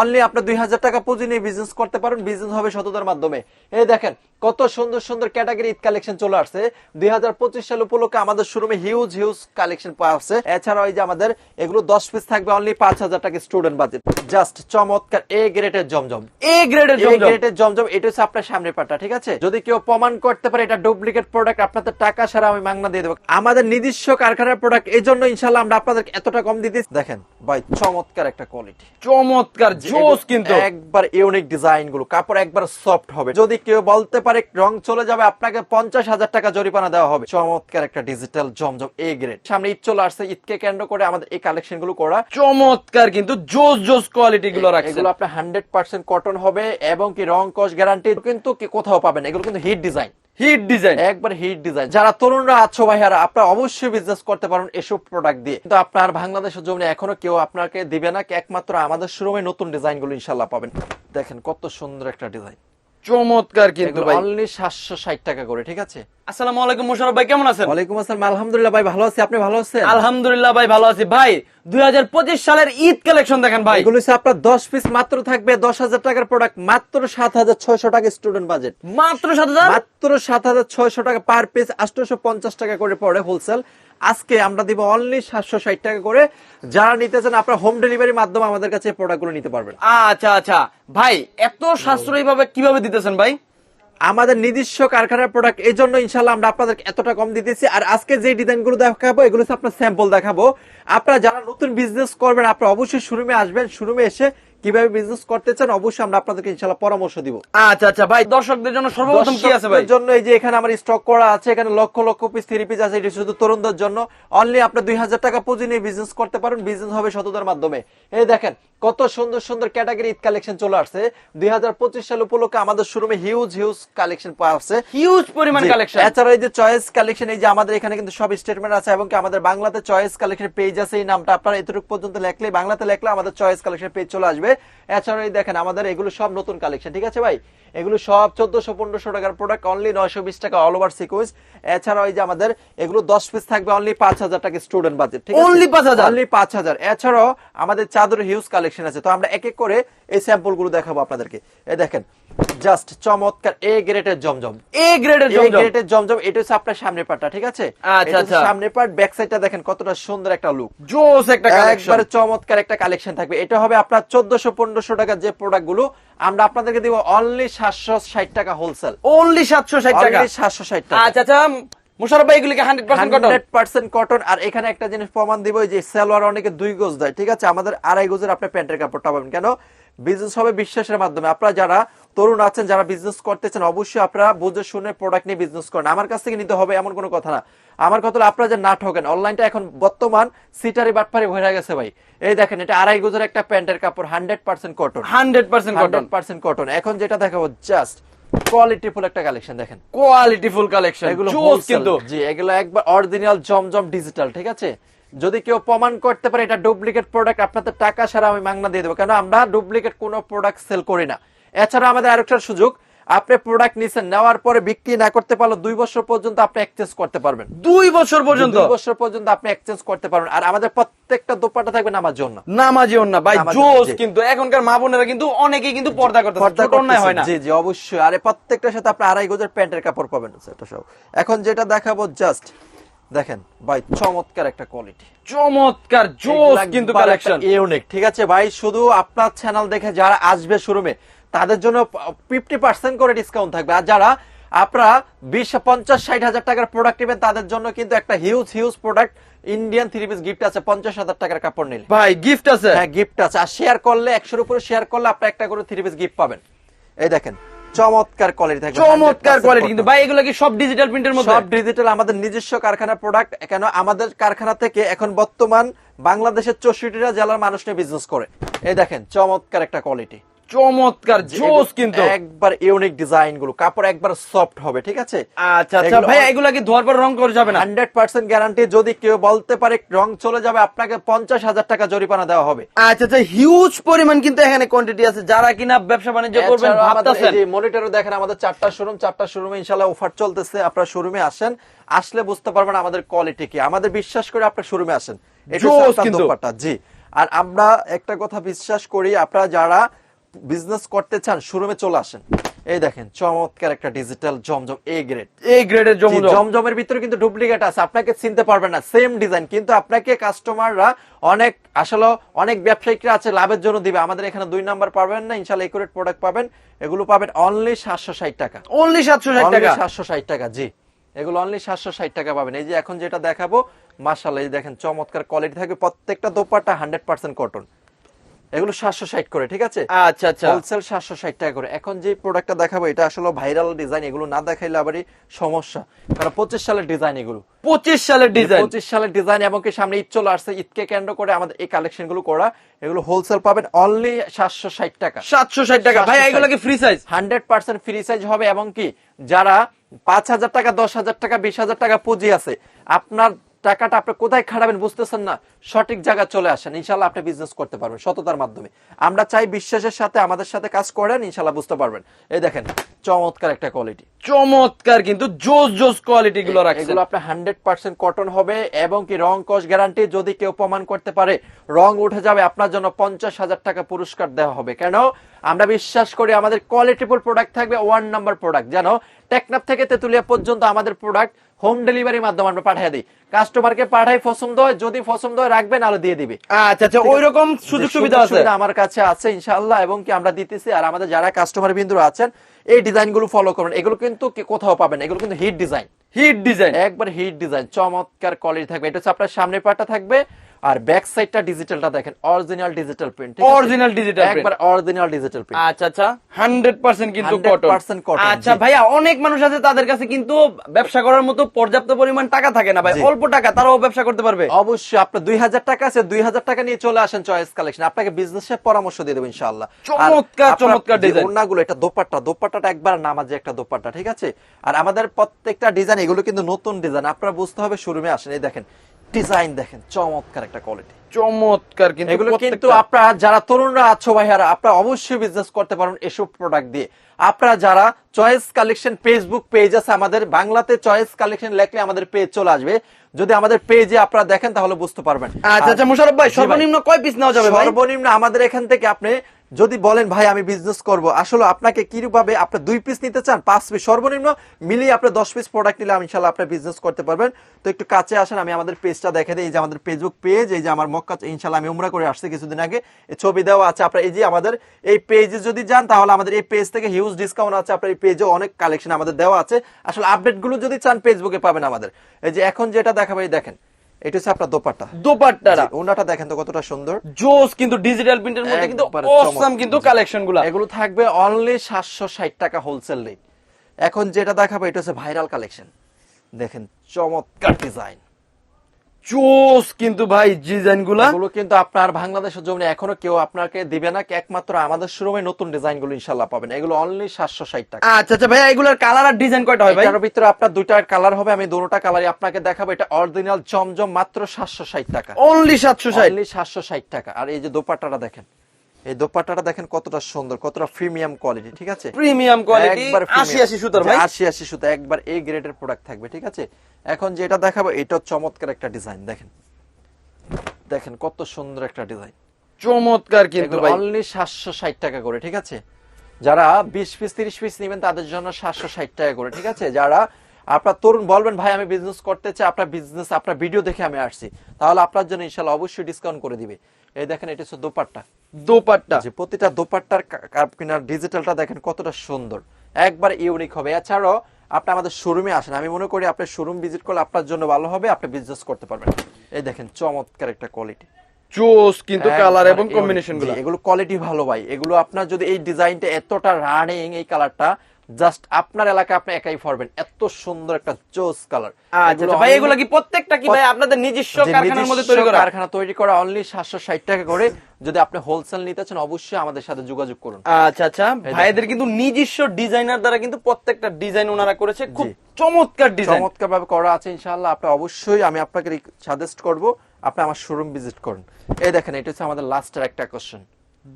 Only আপনার দুই হাজার টাকা পুঁজি নিয়ে বিজনেস করতে পারেন বিজনেস হবে সততার মাধ্যমে। এই দেখেন কত সুন্দর সুন্দর ক্যাটাগরি ঈদ কালেকশন চলে আসছে। দুই হাজার পঁচিশ সাল উপলক্ষে আমাদের শোরুমে হিউজ হিউজ কালেকশন পাওয়া আছে এছাড়াও এই যে আমাদের এগুলো দশ পিস থাকবে অনলি পাঁচ হাজার টাকা স্টুডেন্ট বাজেট জাস্ট চমৎকার এ গ্রেডের জমজম। এ গ্রেডের গ্রেডের জমজম। এটা হচ্ছে আপনার সামনে পাটা ঠিক আছে? যদি কেউ প্রমাণ করতে পারে এটা ডুপ্লিকেট প্রোডাক্ট আপনাদের টাকা ছাড়া আমি মাংনা দিয়ে দেবো। আমাদের নিজস্ব কারখানার প্রোডাক্ট এই জন্য ইনশাল্লাহ আমরা আপনাদের এতটা কম দিতে দেখেন ভাই চমৎকার একটা কোয়ালিটি চমৎকার জোস কিন্তু একবার ইউনিক ডিজাইনগুলো কাপড় একবার সফট হবে। যদি কেউ বলতে পারে রং চলে যাবে আপনাকে পঞ্চাশ হাজার টাকা জরিমানা দেওয়া হবে। চমৎকার একটা ডিজিটাল জমজম এ গ্রেড সামনে ঈদ চলে আসছে ঈদকে কেন্দ্র করে আমাদের এই কালেকশনগুলো করা। চমৎকার কিন্তু জোস জোস কোয়ালিটি গুলো রাখছে। এগুলো আপনার হান্ড্রেড পার্সেন্ট কটন হবে এবং কি রং কস গ্যারান্টি কিন্তু কোথাও পাবেন এগুলো কিন্তু হিট ডিজাইন হিট ডিজাইন। একবার হিট ডিজাইন। যারা তরুণরা আছো ভাইয়ারা, আপনারা অবশ্যই বিজনেস করতে পারেন এসব প্রোডাক্ট দিয়ে। কিন্তু আপনার বাংলাদেশের জন্য এখনও কেউ আপনাকে দিবে না একমাত্র আমাদের শোরুমে নতুন ডিজাইনগুলো ইনশাল্লাহ পাবেন। দেখেন কত সুন্দর একটা ডিজাইন চমৎকার কিন্তু ভাই। অনলি সাতশো ষাট টাকা করে ঠিক আছে? আসসালামু আলাইকুম মোশারফ ভাই কেমন আছেন? ওয়ালাইকুম আসসালাম আলহামদুলিল্লাহ ভাই ভালো আছি। আপনি ভালো আছেন? আলহামদুলিল্লাহ ভাই ভালো আছি। ভাই দুই হাজার পঁচিশ সালের ঈদ কালেকশন দেখেন ভাই। এগুলো হচ্ছে আপনার দশ পিস মাত্র থাকবে দশ হাজার টাকার প্রোডাক্ট মাত্র সাত হাজার ছয়শো টাকা স্টুডেন্ট বাজেট মাত্র সাত হাজার? মাত্র সাত হাজার ছয়শো টাকা পার পিস আটশোশো পঞ্চাশ টাকা করে পড়ে হোলসেল আজকে আমরা দিব অনলি সাতশো ষাট টাকা করে। যারা নিতে চান আপনারা হোম ডেলিভারির মাধ্যমে আমাদের কাছে প্রোডাক্টগুলো নিতে পারবেন। আচ্ছা আচ্ছা। ভাই এত সাশ্রয়ী ভাবে কীভাবে দিতেছেন ভাই? আমাদের নিজস্ব কারখানার প্রোডাক্ট এই জন্য ইনশাল্লাহ আমরা আপনাদের এতটা কম দিতেছি আর আজকে যে ডিজাইনগুলো দেখাবো এগুলো আপনার স্যাম্পল দেখাবো। আপনারা যারা নতুন বিজনেস করবেন আপনারা অবশ্যই শোরুমে আসবেন শোরুমে এসে কীভাবে বিজনেস করতে চান অবশ্যই আমরা আপনাদেরকে ইনশাল্লাহ পরামর্শ দিব। আচ্ছা আচ্ছা ভাই দর্শকদের জন্য সর্বপ্রথম কি আছে ভাই? জন্য এই যে এখানে আমার স্টক করা আছে এখানে lakh lakh piece three piece আছে এটি শুধু তরুণদের জন্য। অনলি দুই হাজার টাকা পুঁজি নিয়ে বিজনেস করতে পারেন বিজনেস হবে সততার মাধ্যমে। এই দেখেন কত সুন্দর সুন্দর ক্যাটাগরি ঈদ কালেকশন চলে আসছে। দুই হাজার পঁচিশ সাল উপলক্ষে আমাদের শোরুমে হিউজ হিউজ কালেকশন পাওয়া আছে হিউজ পরিমাণ কালেকশন এছাড়া এই যে চয়েস কালেকশন এই যে আমাদের এখানে কিন্তু সব স্টেটমেন্ট আছে এবং কি আমাদের বাংলাতে চয়েস কালেকশন পেজ আছে এই নামটা আপনারা এতটুকু পর্যন্ত লেখলে বাংলাতে লেখলে আমাদের চয়েস কালেকশন পেজ চলে আসবে। এছাড়া এই দেখেন আমাদের এগুলো সব নতুন কালেকশন ঠিক আছে ভাই? এগুলো সব চোদ্দশো পনেরোশো টাকার প্রোডাক্ট অনলি নয়শো বিশ টাকা অল ওভার সিকুয়েন্স এছাড়াও এই যে আমাদের এগুলো দশ পিস থাকবে অনলি পাঁচ হাজার টাকা স্টুডেন্ট বাজেট ঠিক Only 5,000? অনলি পাঁচ হাজার। এছাড়াও আমাদের চাদর হিউজ কালেকশন আছে। তো আমরা এক এক করে এই স্যাম্পলগুলো দেখাবো আপনাদেরকে। এই দেখেন জাস্ট চমৎকার এ গ্রেটের জমজম। এ গ্রেডের জমজম। গ্রেটের জমজম এটা হচ্ছে আপনার সামনে পাটটা ঠিক আছে? আচ্ছা, আচ্ছা। সামনে পাট ব্যাক সাইডটা দেখেন কতটা সুন্দর একটা লুক জোস একটা কালেকশন একবারে চমৎকার একটা কালেকশন থাকবে। এটা হবে আপনার চোদ্দশো পনেরোশো টাকার যে প্রোডাক্টগুলো আমরা আপনাদেরকে দিব অনলি সাতশো ষাট টাকা হোলসেল অনলি 760 টাকা? সাতশো ষাট টাকা। আচ্ছা আচ্ছা মোশারফ ভাই এগুলিকে 100% কটন হান্ড্রেড পার্সেন্ট কটন আর এখানে একটা জিনিস প্রমাণ দিব যে সালোয়ার অনেকে দুই গজ দেয় ঠিক আছে? আমাদের আড়াই গজের আপনি প্যান্টের কাপড়টা পাবেন। কেন? বিজনেস হবে বিশ্বাসের মাধ্যমে। আপনারা যারা তরুণ আছেন যারা বিজনেস করতেছেন অবশ্যই আপনারা বুঝে শুনে প্রোডাক্ট নিয়ে বিজনেস করেন। আমার কাছ থেকে নিতে হবে এমন কোনো কথা না। আমার কথা হলো আপনারা যে না ঠকেন অনলাইনটা এখন বর্তমান সিটারি বাটপারি হয়ে গেছে ভাই। এই দেখেন এটা আড়াই গজের একটা প্যান্টের কাপড় hundred percent cotton 100% cotton percent cotton এখন যেটা দেখাবো জাস্ট কোয়ালিটিফুল একটা কালেকশন দেখেন। কোয়ালিটি কালেকশন এগুলো কিন্তু। জি এগুলো একবার অরিজিনাল জমজম ডিজিটাল ঠিক আছে? যদি কেউ প্রমাণ করতে পারে এটা ডুপ্লিকেট প্রোডাক্ট আপনাদের টাকা ছাড়া আমি মাংনা দিয়ে দেবো। কেন? আমরা ডুপ্লিকেট কোনো প্রোডাক্ট সেল করি না। এছাড়া আমাদের আরেকটা সুযোগ আপনি প্রোডাক্ট নিছেন নেওয়ার পরে বিক্রি না করতে পারলে দুই বছর পর্যন্ত আপনি এক্সচেঞ্জ করতে পারবেন। দুই বছর পর্যন্ত? দুই বছর পর্যন্ত আপনি এক্সচেঞ্জ করতে পারবেন। আর আমাদের প্রত্যেকটা দোপাটা থাকবে নামার জন্য। নামাজি না ভাই জোস কিন্তু। এখনকার মা বোনেরা কিন্তু অনেকেই কিন্তু পর্দা করতে পর্দা অন্যায় হয় না। জি জি অবশ্যই। আরে প্রত্যেকটার সাথে আপনি আড়াই গজের প্যান্টের কাপড় পাবেন সেটা সব। এখন যেটা দেখাবো জাস্ট দেখেন ভাই চমৎকার একটা কোয়ালিটি চমৎকার জোস কিন্তু কালেকশন ইউনিক ঠিক আছে? ভাই শুধু আপনার চ্যানেল দেখে যারা আসবে শোরুমে তাদের জন্য ফিফটি পার্সেন্ট করে ডিসকাউন্ট থাকবে। আর যারা আপনারা বিশ পঞ্চাশ ষাট হাজার টাকার প্রোডাক্ট নেবেন তাদের জন্য কিন্তু একটা huge huge product Indian three piece gift আছে পঞ্চাশ হাজার টাকার কাপড় নিলে। ভাই গিফট আছে? হ্যাঁ গিফট আছে। আর শেয়ার করলে একশোর উপরে শেয়ার করলে আপনি একটা করে থ্রি পিস গিফট পাবেন। এই দেখেন চমৎকার কোয়ালিটি থাকবে। চমৎকার কোয়ালিটি কিন্তু। ভাই এগুলো কি সব ডিজিটাল প্রিন্টের মধ্যে? সব ডিজিটাল আমাদের নিজস্ব কারখানা প্রোডাক্ট কেন আমাদের কারখানা থেকে এখন বর্তমান বাংলাদেশের চৌষট্টিটা জেলার মানুষ নিয়ে বিজনেস করে। এই দেখেন চমৎকার একটা কোয়ালিটি চমৎকার জোস কিন্তু। একবার ইউনিক ডিজাইনগুলো কাপড় একবার সফট হবে ঠিক আছে? আচ্ছা আচ্ছা ভাই এগুলা কি ধোয়ার পর রং করে যাবে না। হান্ড্রেড পার্সেন্ট গ্যারান্টি যদি কেউ বলতে পারে রং চলে যাবে আপনাকে পঞ্চাশ হাজার টাকা জরিমানা দেওয়া হবে। আচ্ছা আচ্ছা হিউজ পরিমাণ কিন্তু এখানে কোয়ান্টিটি আছে। যারা কিনা ব্যবসা বাণিজ্য করবেন এই মনিটরও দেখেন আমাদের চারটা শোরুম চারটা শোরুমে ইনশাল্লাহ অফার চলতেছে আপনার শোরুমে আসেন। আসলে বুঝতে পারবেন আমাদের কোয়ালিটি কি। আমাদের বিশ্বাস করে আপনার শোরুমে আসেন। এটা জি। আর আমরা একটা কথা বিশ্বাস করি আপনারা যারা বিজনেস করতে চান শোরুমে চলে আসেন। এই দেখেন চমৎকার একটা ডিজিটাল জমজম এ গ্রেড এই গ্রেডের জমজম। জমজমের ভিতরে কিন্তু ডুপ্লিকেট আছে আপনাকে চিনতে পারবেন না সেম ডিজাইন কিন্তু আপনাকে কাস্টমাররা অনেক আসলে অনেক ব্যবসায়িকরা আছে লাভের জন্য দিবে। আমাদের এখানে দুই নাম্বার পাবেন না ইনশাল্লাহ একুরেট প্রোডাক্ট পাবেন। এগুলো পাবেন অনলি সাতশো ষাট টাকা। অনলি সাতশো ষাট টাকা? সাতশো ষাট টাকা জি। এগুলো অনলি সাতশো ষাট টাকা পাবেন। এই যে এখন যেটা দেখাবো মাসাল্লাহ এই দেখেন চমৎকার কোয়ালিটি থাকবে। প্রত্যেকটা দোপাট্টা হান্ড্রেড পার্সেন্ট কটন এগুলো সাতশো ষাট করে ঠিক আছে? আচ্ছা আচ্ছা। হোলসেল সাতশো ষাট টাকা করে। এখন যে প্রোডাক্টটা দেখাবো এটা আসলে ভাইরাল ডিজাইন এগুলো না দেখাইলে আবারই সমস্যা। কারণ পঁচিশ সালের ডিজাইন এগুলো। পঁচিশ সালের ডিজাইন পঁচিশ সালের ডিজাইন এবং কি সামনে ঈদ চলে আসছে ঈদকে কেন্দ্র করে আমাদের এই কালেকশনগুলো করা এগুলো হোলসেল পাবেন অনলি সাতশো ষাট টাকা। সাতশো ষাট টাকা। ভাই এগুলো কি free size hundred percent free size হবে এবং কি যারা পাঁচ হাজার টাকা দশ হাজার টাকা বিশ হাজার টাকা পুঁজি আছে আপনার টাকাটা আপনি কোথায় খাটাবেন বুঝতেছেন না সঠিক জায়গায় চলে আসেন। ইনশাল্লাহ আপনি বিজনেস করতে পারবেন সততার মাধ্যমে। আমরা চাই বিশ্বাসের সাথে আমাদের সাথে কাজ করেন ইনশাল্লাহ বুঝতে পারবেন। এই দেখেন চমৎকার একটা কোয়ালিটি চমৎকার কিন্তু জোস জোস কোয়ালিটি গুলো রাখছে এগুলো আপনার হান্ড্রেড পার্সেন্ট কটন হবে এবং কি রং কস গ্যারান্টি যদি কেউ প্রমাণ করতে পারে রং উঠে যাবে আপনার জন্য পঞ্চাশ হাজার টাকা পুরস্কার দেওয়া হবে। কেন? আমরা বিশ্বাস করি আমাদের কোয়ালিটিফুল প্রোডাক্ট থাকবে ওয়ান নাম্বার প্রোডাক্ট জানো টেকনাফ থেকে তেতুলিয়া পর্যন্ত আমাদের প্রোডাক্ট হোম ডেলিভারির মাধ্যমে আমরা পাঠিয়ে দিই। কাস্টমারকে পাঠাই পছন্দ হয় যদি পছন্দ হয় রাখবেন আরও দিয়ে দিবে। আচ্ছা আচ্ছা ওই রকম সুযোগ সুবিধা আছে? আমার কাছে আছে ইনশাআল্লাহ এবং কি আমরা দিতেছি আর আমাদের যারা কাস্টমার বিন্দু আছেন এই ডিজাইনগুলো ফলো করুন। এগুলো কিন্তু কোথাও পাবেন এগুলো কিন্তু হিট ডিজাইন হিট ডিজাইন একবার হিট ডিজাইন চমৎকার কোয়ালিটি থাকবে। এটা হচ্ছে আপনার সামনের পার্টটা থাকবে আর ব্যাক সাইডটা ডিজিটালটা দেখেন original digital print digital print। একবার অরিজিনাল ডিজিটাল প্রিন্ট আচ্ছা আচ্ছা। হান্ড্রেড পার্সেন্ট কিন্তু কটন 100% কটন আচ্ছা ভাইয়া অনেক মানুষ আছে তাদের কাছে কিন্তু ব্যবসা করার মতো পর্যাপ্ত পরিমাণ টাকা থাকে না ভাই। অল্প টাকা তারাও ব্যবসা করতে পারবে। অবশ্যই আপনার দুই হাজার টাকা আছে দুই হাজার টাকা নিয়ে চলে আসেন চয়েস কালেকশন আপনাকে বিজনেসের পরামর্শ দিয়ে দেবো ইনশাল্লাহ আর চমৎকার, চমৎকার design। ওড়নাগুলো এটা দোপাট্টা দোপাট্টাটা একবার নামাজে একটা দোপাট্টা ঠিক আছে? আর আমাদের প্রত্যেকটা ডিজাইন এগুলো কিন্তু নতুন ডিজাইন আপনারা বুঝতে হবে শোরুমে আসেন। এই দেখেন ডিজাইন দেখেন চমৎকার একটা কোয়ালিটি চমৎকার কিন্তু এগুলো কিন্তু আপনারা যারা তরুণরা আছো ভাইয়ারা আপনারা অবশ্যই বিজনেস করতে পারেন এসব প্রোডাক্ট দিয়ে। আপনারা যারা চয়েস কালেকশন ফেসবুক পেজ আছে আমাদের বাংলাতে চয়েস কালেকশন লেখলে আমাদের পেজ চলে আসবে। যদি আমাদের পেজে আপনারা দেখেন তাহলে বুঝতে পারবেন। আচ্ছা আচ্ছা মুশারফ ভাই সর্বনিম্ন কয় পিস নেওয়া যাবে সর্বনিম্ন আমাদের এখান থেকে আপনি যদি বলেন, ভাই, আমি বিজনেস করব। আসলে আপনাকে কীভাবে আপনি দুই পিস নিতে চান, পাঁচ পিস সর্বনিম্ন, মিলিয়ে আপনি দশ পিস প্রোডাক্ট নিলে আমি ইনশাল্লাহ আপনি বিজনেস করতে পারবেন। তো একটু কাছে আসেন, আমি আমাদের পেজটা দেখে দিই। এই যে আমাদের ফেসবুক পেজ এই যে আমার মক্কা ইনশাল্লাহ আমি উমরা করে আসছি কিছুদিন আগে। এই ছবি দেওয়া আছে আপনার, এই যে আমাদের, এই পেজে যদি যান, তাহলে আমাদের এই পেজ থেকে হিউজ ডিসকাউন্ট আছে। আপনার এই পেজে অনেক কালেকশন আমাদের দেওয়া আছে। আসলে আপডেটগুলো যদি চান ফেসবুকে পাবেন আমাদের। এই যে এখন যেটা দেখাবো দেখেন। এটা হচ্ছে আপনার দোপাট্টা। দোপাট্টারা ওনাটা দেখেন তো কতটা সুন্দর। জোস কিন্তু ডিজিটাল প্রিন্টের মধ্যে কিন্তু অসাম এগুলো থাকবে অনলি সাতশো ষাট টাকা হোলসেল রেট এখন যেটা দেখাবো এটা হচ্ছে ভাইরাল কালেকশন দেখেন চমৎকার ডিজাইন জোস কিন্তু ভাই ডিজাইনগুলা কিন্তু আপনার বাংলাদেশের জন্য এখনও কেউ আপনাকে দিবে না। একমাত্র আমাদের শোরুমে নতুন ডিজাইনগুলো ইনশাল্লাহ পাবেন। এগুলো অনলি সাতশো ষাট টাকা। আচ্ছা আচ্ছা ভাই এগুলোর কালার আর ডিজাইন কয়টা হয় ভাই? এর ভিতরে আপনার দুইটা কালার হবে আমি দুটোটা কালারই আপনাকে দেখাবো। এটা অরিজিনাল জমজম মাত্র সাতশো ষাট টাকা। অনলি সাতশো ষাট? অনলি সাতশো ষাট টাকা। আর এই যে দোপাট্টাটা দেখেন। এই দোপাট্টাটা দেখেন কতটা সুন্দর কতটা প্রিমিয়াম কোয়ালিটি ঠিক আছে? প্রিমিয়াম কোয়ালিটি একবার আশি আশি সুতার ভাই। আশি আশি সুতা একবার এই গ্রেডের প্রোডাক্ট থাকবে ঠিক আছে? এখন যেটা দেখাবো এটা চমৎকার একটা ডিজাইন দেখেন। দেখেন কত সুন্দর একটা ডিজাইন চমৎকার কিন্তু ভাই। অনলি সাতশো ষাট টাকা করে ঠিক আছে? যারা বিশ পিস তিরিশ পিস নেবেন তাদের জন্য সাতশো ষাট টাকা করে ঠিক আছে? যারা আপনার তরুণ বলবেন ভাই আমি বিজনেস করতে চাই আপনার বিজনেস আপনার ভিডিও দেখে আমি আসছি। তাহলে আপনার জন্য ইনশাল্লাহ অবশ্যই ডিসকাউন্ট করে দিবে। এই দেখেন এটা হচ্ছে দোপাট্টা। দোপাট্টা। যে প্রতিটা দোপাট্টার কিনার ডিজিটালটা দেখেন কতটা সুন্দর। একবার ইউনিক হবে। এছাড়াও আপনি আমাদের শোরুমে আসেন। আমি মনে করি আপনার শোরুম ভিজিট করলে আপনার জন্য ভালো হবে আপনি বিজনেস করতে পারবেন। এই দেখেন চমৎকার একটা কোয়ালিটি জোস কিন্তু কালার এবং একবার কম্বিনেশন unique। গুলো। জি, এগুলো কোয়ালিটি ভালো ভাই। এগুলো আপনার যদি এই ডিজাইনটা এতটা রানিং এই কালারটা জাস্ট আপনার এলাকায় আপনি একাই পারবেন এত সুন্দর একটা জোস কালার। আচ্ছা আচ্ছা, ভাই এগুলো কি প্রত্যেকটা কি ভাই? আপনাদের নিজস্ব কারখানার মধ্যে তৈরি করা? কারখানা তৈরি করা অনলি সাতশো ষাট টাকা করে। যদি আপনি হোলসেল নিতে চান অবশ্যই আমাদের সাথে যোগাযোগ করুন। আচ্ছা আচ্ছা। ভাইদের কিন্তু নিজস্ব ডিজাইনার দ্বারা কিন্তু প্রত্যেকটা ডিজাইন ওনারা করেছে। খুব চমৎকার ডিজাইন। চমৎকার ভাবে করা আছে ইনশাআল্লাহ। আপনি অবশ্যই আমি আপনাকে সাজেস্ট করব আপনি আমার শোরুম ভিজিট করুন। এই দেখেন এটা হচ্ছে আমাদের লাস্টের একটা আকর্ষণ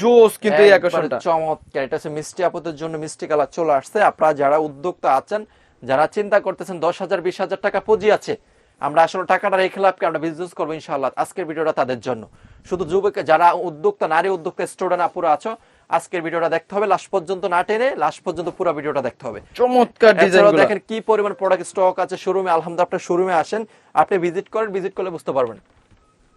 জোস কিন্তু এই আকর্ষণটা। চমৎকার। এটা হচ্ছে মিষ্টি আপদের জন্য মিষ্টি কালার চলে আসছে। আপনারা যারা উদ্যোক্তা আছেন যারা চিন্তা করতেছেন দশ হাজার বিশ হাজার টাকা পুঁজি আছে আমরা আসলে টাকাটা রেখে লাভকে আমরা বিজনেস করব ইনশাআল্লাহ। আজকের ভিডিওটা তাদের জন্য। শুধু যুবক যারা উদ্যোক্তা নারী উদ্যোক্তা স্টুডেন্ট আপুরা আছো আজকের ভিডিওটা দেখতে হবে। লাস্ট পর্যন্ত না টেনে লাস্ট পর্যন্ত পুরো ভিডিওটা দেখতে হবে। চমৎকার ডিজাইন দেখেন কি পরিমাণ প্রোডাক্ট স্টক আছে শোরুমে আলহামদুলিল্লাহ আপনার শোরুমে আসেন আপনি ভিজিট করেন ভিজিট করলে বুঝতে পারবেন।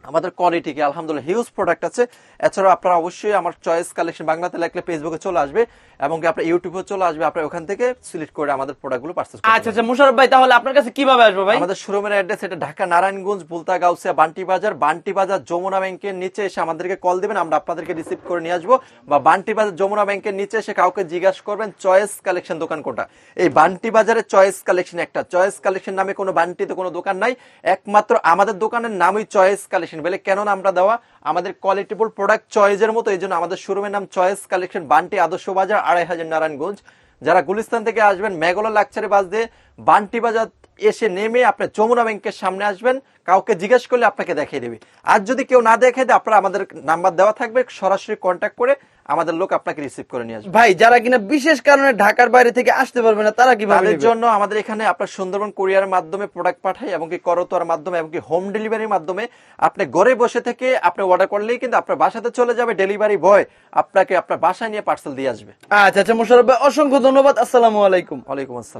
আমাদের কোয়ালিটি কি আলহামদুলিল্লাহ হিউজ প্রোডাক্ট আছে। এছাড়াও আপনারা অবশ্যই আমার চয়েস কালেকশন বাংলাতে লিখলে ফেসবুকে চলে আসবে এবং আপনার ইউটিউবে চলে আসবে। আপনার ওখান থেকে সিলেক্ট করে আমাদের প্রোডাক্টগুলো পারচেজ আচ্ছা আচ্ছা মুশারফ ভাই তাহলে আপনার কাছে কীভাবে আসবে ভাই? আমাদের শোরুমের অ্যাড্রেস এটা ঢাকা নারায়ণগঞ্জ বুলতা গাউসিয়া বান্টি বাজার। বান্টি বাজার যমুনা ব্যাংকের নিচে এসে আমাদেরকে কল দিবেন আমরা আপনাদেরকে রিসিভ করে নিয়ে আসব। বা বান্টি বাজার যমুনা ব্যাংকের নিচে এসে কাউকে জিজ্ঞাসা করবেন চয়েস কালেকশন দোকান কোনটা? এই বান্টি বাজারে চয়েস কালেকশন একটা। চয়েস কালেকশন নামে কোনো বান্টিতে কোনো দোকান নাই। একমাত্র আমাদের দোকানের নামই চয়েস কালেকশন বলে কেন নামটা দেওয়া? আমাদের কোয়ালিটিফুল প্রোডাক্ট চয়েসের মতো, এই জন্য আমাদের শোরুমের নাম চয়েস কালেকশন বান্টি আদর্শ বাজার, আড়াই হাজার নারায়ণগঞ্জ। যারা গুলিস্তান থেকে আসবেন মেঘলা লাকচারে বাস দিয়ে বান্টি বাজার এসে নেমে আপনার যমুনা ব্যাংকের সামনে আসবেন, কাউকে জিজ্ঞেস করলে আপনাকে দেখিয়ে দেবে। আর যদি কেউ না দেখে দেয় আপনারা আমাদের নাম্বার দেওয়া থাকবে, সরাসরি কন্ট্যাক্ট করে আমাদের লোক আপনাকে রিসিভ করে নিয়ে আসবে। ভাই যারা কিনা বিশেষ কারণে ঢাকার বাইরে থেকে আসতে পারবে না তারা কীভাবে তাদের? জন্য আমাদের এখানে আপনার সুন্দরবন কোরিয়ার মাধ্যমে প্রোডাক্ট পাঠায় এবং কি করতোয়ার মাধ্যমে এবং কি হোম ডেলিভারির মাধ্যমে আপনি ঘরে বসে থেকে আপনি অর্ডার করলেই কিন্তু আপনার বাসাতে চলে যাবে ডেলিভারি বয় আপনাকে আপনার বাসায় নিয়ে পার্সেল দিয়ে আসবে। আচ্ছা আচ্ছা মুশারফ ভাই অসংখ্য ধন্যবাদ আসসালামু আলাইকুম। ওয়ালাইকুম আসসালাম।